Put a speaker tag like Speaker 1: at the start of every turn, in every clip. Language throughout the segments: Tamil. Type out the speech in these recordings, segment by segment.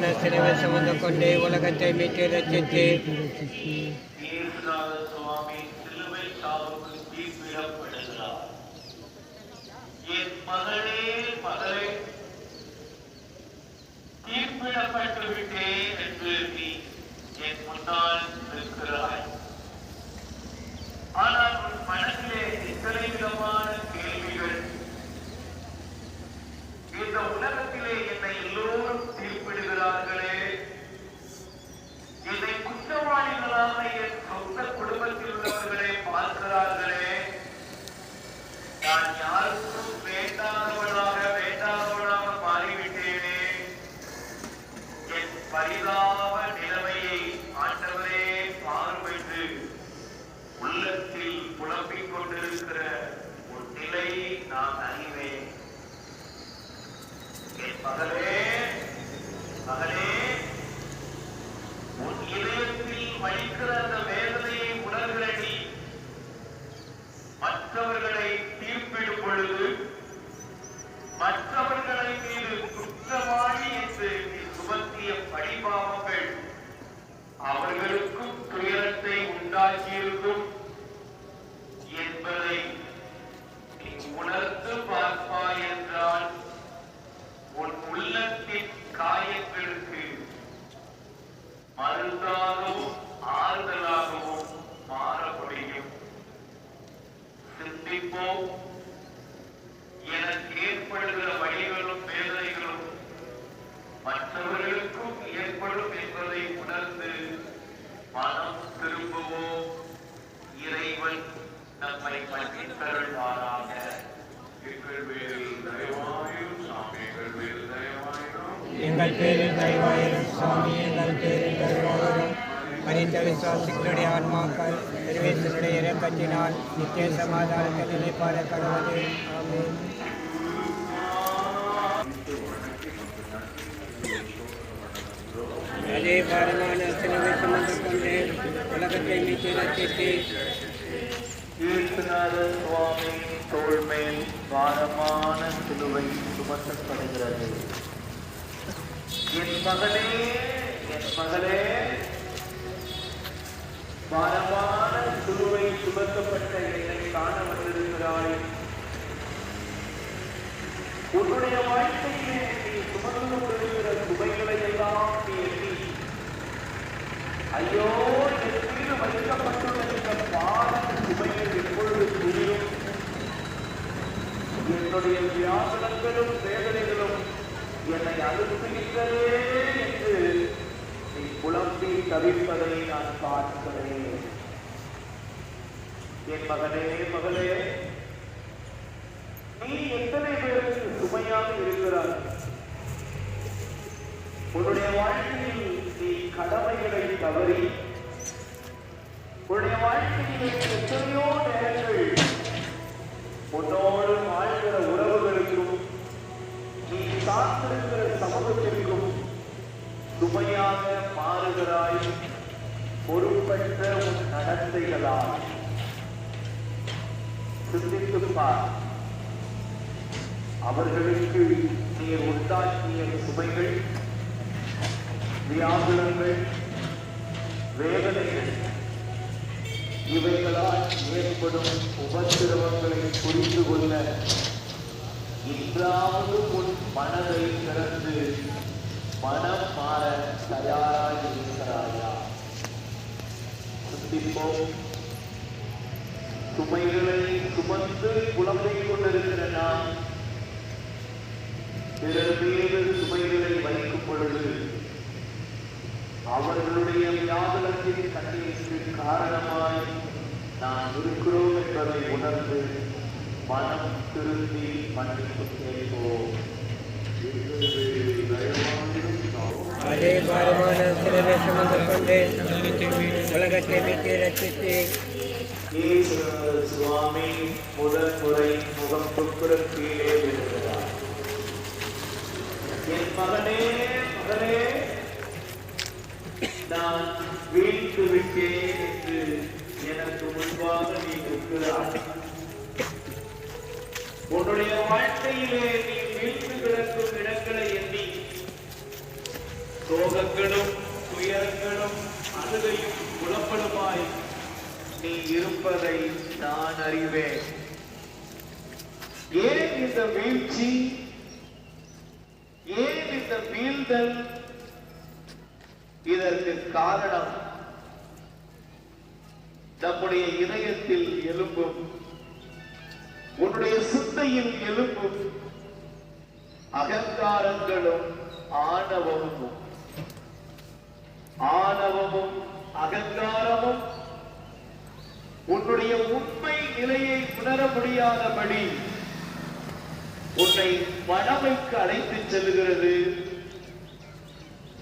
Speaker 1: பாரமான சிலுவை சுமந்து கொண்டு உலகத்தை மீட்டு ரச்சித்து
Speaker 2: இயேசுநாத சுவாமி சிலுவை சாவுக்கு தீர்ப்பிடப்படுகிறார் என் மகளே மகளே தீர்ப்பிடப்பட்டு விட்டேன் என்று நீ என் முன்னால் நிற்கிறாய் ஆனால் உன் மனதிலே இத்தனை விதமான பரிதாப நிலைமையை ஆண்டவரே பார்வைத்து உள்ளத்தில் புலம்பிக் கொண்டிருக்கிற ஒரு நிலை நான் அறிவேன். என் மகளே மகளே உன் இதயத்தில் வைக்கிற ஏற்படும் என்பதை உணர்ந்து மனம் திரும்புவோம். இறைவன் நம்மை மன்னித்தருள்வாராக. எங்கள் பேரில் தயவாயும் சாமி எங்கள் பேரில் தயவாயும்
Speaker 1: எங்கள் பேரில் தயவாயிரும் சுவாமி எங்கள் பேரில் தயவாயிரும். மனித விசுவாசிகளுடைய ஆன்மாக்கள் திருவேசனுடைய இறக்கத்தினால் நித்திய சமாதானத்தை நிலைப்பாட கடவுளே. அதே பாரமான சிலுவை சுமந்து கொண்டு உலகத்தை மீட்டு ரச்சித்து
Speaker 2: சுவாமி பாரமான சிலுவை சுமத்தப்படுகிறது. என் மகளே என் மகளே பாரமான சிலுவை என்னை காண வந்திருக்கிறாய் உன்னுடைய வாழ்க்கையிலே நீ சுமந்து கொள்கிற சுமைகளை எல்லாம் நீ எண்ணி ஐயோ என் மீது வைக்கப்பட்டுள்ள இந்த பாட சுமைகள் எப்பொழுது புரியும்? என்னுடைய வியாபனங்களும் வேதனைகளும் என்னை அழுத்துகின்றதே என்று நீ புலம்பி தவிப்பதை நான் பார்க்கிறேன். என் மகனே மகளே நீ எத்தனை பேருக்கு சுமையாக இருக்கிறார் உன்னுடைய வாழ்க்கையில் நீ கடமைகளை தவறி உன்னுடைய வாழ்க்கையில் எத்தனையோ நேரங்கள் உன்னோடு வாழ்கிற உறவுகளுக்கும் நீ சார்ந்திருக்கிற சமூகத்திற்கும் சுமையாக மாறுகிறாய் பொறுப்பற்ற உன் நடத்தைகளால். சிந்தித்துப் பார். அவர்களுக்கு நீர் உண்டாக்கிய சுமைகள் வியாகுலங்கள் வேதனைகள் இவைகளால் ஏற்படும் உபத்திரவங்களை புரிந்து கொள்ள இன்றாவது உன் மனதை திறந்து மனம் மாற தயாராக இருக்கிறாயா சிந்திப்போம். சுமைகளை சுமந்து புலம்பிக் கொண்டிருக்கிற நாம் பிறர் மீது சுமைகளை வைக்கும் பொழுது அவர்களுடைய வியாகுலத்தின் கண்ணீருக்கு காரணமாய் நாம் இருக்கிறோம் என்பதை உணர்ந்து மனம் திருந்தி மன்னிப்பு கேட்போம்.
Speaker 1: அதே பாரமான சிலுவை சுமந்து கொண்டு உலகத்தை மீட்டு ரச்சித்து
Speaker 2: இயேசு சுவாமி முதல் முறை முகம் குப்புற கீழே விழுகிறார் என் மகனே மகனே நான் வீழ்த்து விட்டேன் என்று எனக்கு முன்பாக நீ நிற்கிறாய். உன்னுடைய வாழ்க்கையிலே நீ வீழ்த்து கிடக்கும் இடங்களை எண்ணி சோகங்களும் துயரங்களும் அழுகையும் குழப்பலுமாய் நீ இருப்பதை நான் அறிவேன். ஏன் இந்த வீழ்ச்சி? ஏன் இந்த வீழ்தல்? இதற்கு காரணம் நம்முடைய இதயத்தில் எழும்பும் உன்னுடைய சிந்தையில் எழும்பும் அகங்காரங்களும் ஆணவமும். ஆணவமும் அகங்காரமும் உன்னுடைய உண்மை நிலையை உணர முடியாதபடி உன்னை மனமைக்கு அழைத்துச் செல்கிறது.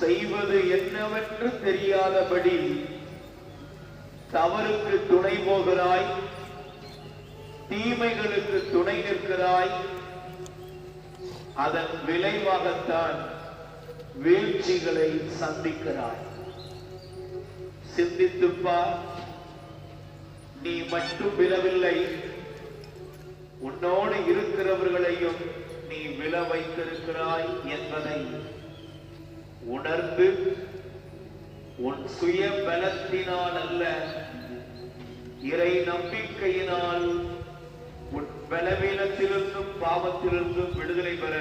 Speaker 2: செய்வது என்னவென்று தெரியாதபடி தவறுக்கு துணை போகிறாய் தீமைகளுக்கு துணை நிற்கிறாய். அதன் விளைவாகத்தான் வீழ்ச்சிகளை சந்திக்கிறாய். சிந்தித்துப்பா நீ மட்டும் விழவில்லை. உன்னோடு இருக்கிறவர்களையும் நீ விழ வைத்திருக்கிறாய் என்பதை உணர்ந்து உன் சுய பலத்தினால் அல்ல இறை நம்பிக்கையினால் உன் பலவீனத்திலிருந்தும் பாவத்திலிருந்தும் விடுதலை பெற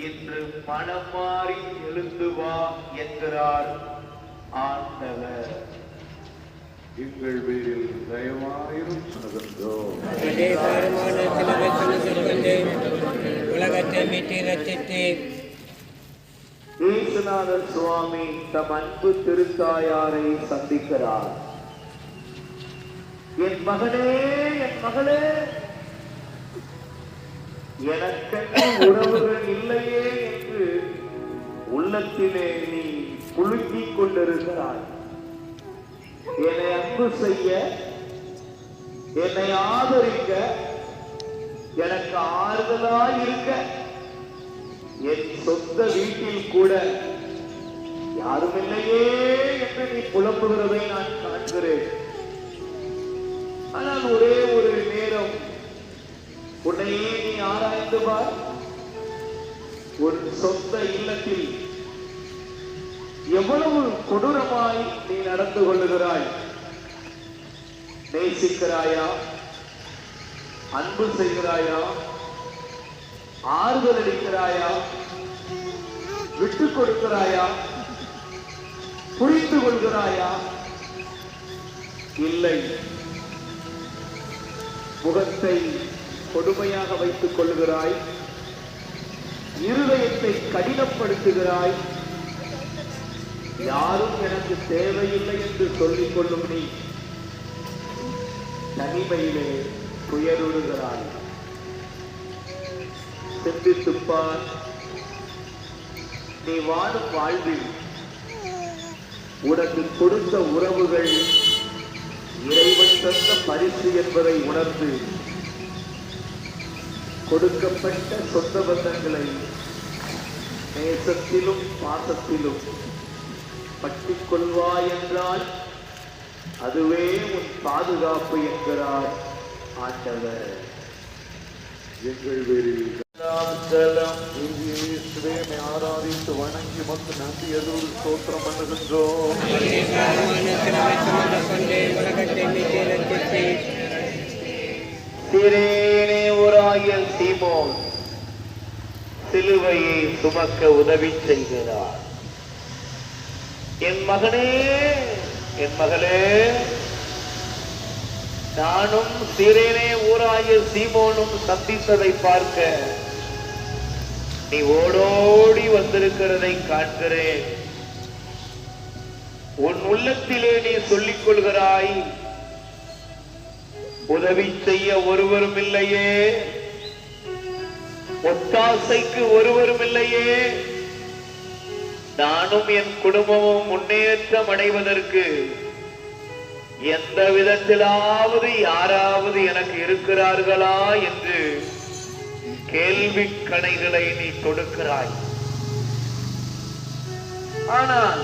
Speaker 2: இன்று மனம் மாறி எழுந்து வா என்கிறார் ஆண்டவர்.
Speaker 3: எங்கள் பேரில் தயவாயிரும்
Speaker 1: உலகத்தை மீட்டு ரச்சித்து
Speaker 2: ஏசுநாதர் சுவாமி தம் அன்பு திருத்தாயாரை சந்திக்கிறார். என் மகனே என் மகளே எனக்கு உறவுகள் இல்லையே என்று உள்ளத்திலே நீ புழுங்கிக் கொண்டிருக்கிறாய். என்னை அன்பு செய்ய என்னை ஆதரிக்க எனக்கு ஆறுதலாய் இருக்க. என் சொந்த வீட்டில் கூட யாரும் இல்லையே என்று நீ புலம்புகிறதை நான் காண்கிறேன். ஆனால் ஒரே ஒரு நேரம் உன்னையே நீ ஆராய்ந்து பார். உன் சொந்த இல்லத்தில் எவ்வளவு கொடூரமாய் நீ நடந்து கொள்ளுகிறாய்? நேசிக்கிறாயா? அன்பு செய்கிறாயா? ஆறுதல் அளிக்கிறாயா? விட்டு கொடுக்கிறாயா? புரிந்து கொள்கிறாயா? இல்லை. முகத்தை கொடுமையாக வைத்துக் கொள்கிறாய் இருதயத்தை கடினப்படுத்துகிறாய். யாரும் எனக்கு தேவையில்லை என்று சொல்லிக் கொள்ளும் நீ தனிமையிலே துயருடுகிறாய் சிந்தித்துப்பார் நீ வாழும் வாழ்வில் உனக்கு கொடுத்த உறவுகள் இறைவன் தந்த பரிசு என்பதை உணர்ந்து கொடுக்கப்பட்ட சொந்த பந்தங்களை நேசத்திலும் பாசத்திலும் பற்றிக் கொள்வாய் என்றால் அதுவே உன் பாதுகாப்பு என்கிறார் ஆண்டவர்.
Speaker 3: எங்கள் வேறு
Speaker 2: ஜலம்
Speaker 3: ஆராதித்து வணங்கி மக்கு நன்றி எதிர்வு ஸ்தோத்திரம் பண்ணுகின்றோம்.
Speaker 2: சிறேனே ஊராகிய சீமோன் சிலுவையை சுமக்க உதவி செய்கிறார். என் மகனே என் மகளே நானும் சிறேனே ஊராகிய சீமோனும் சந்தித்ததை பார்க்க நீ ஓடோடி வந்திருக்கிறதை காண்கிறேன். உன் உள்ளத்திலே நீ சொல்லிக் கொள்கிறாய் உதவி செய்ய ஒருவரும் இல்லையே. ஒத்தாசைக்கு ஒருவரும் இல்லையே. நானும் என் குடும்பமும் முன்னேற்றம் அடைவதற்கு எந்த விதத்திலாவது யாராவது எனக்கு இருக்கிறார்களா என்று கேள்வி கடைகளை நீ தொடுக்கிறாய். ஆனால்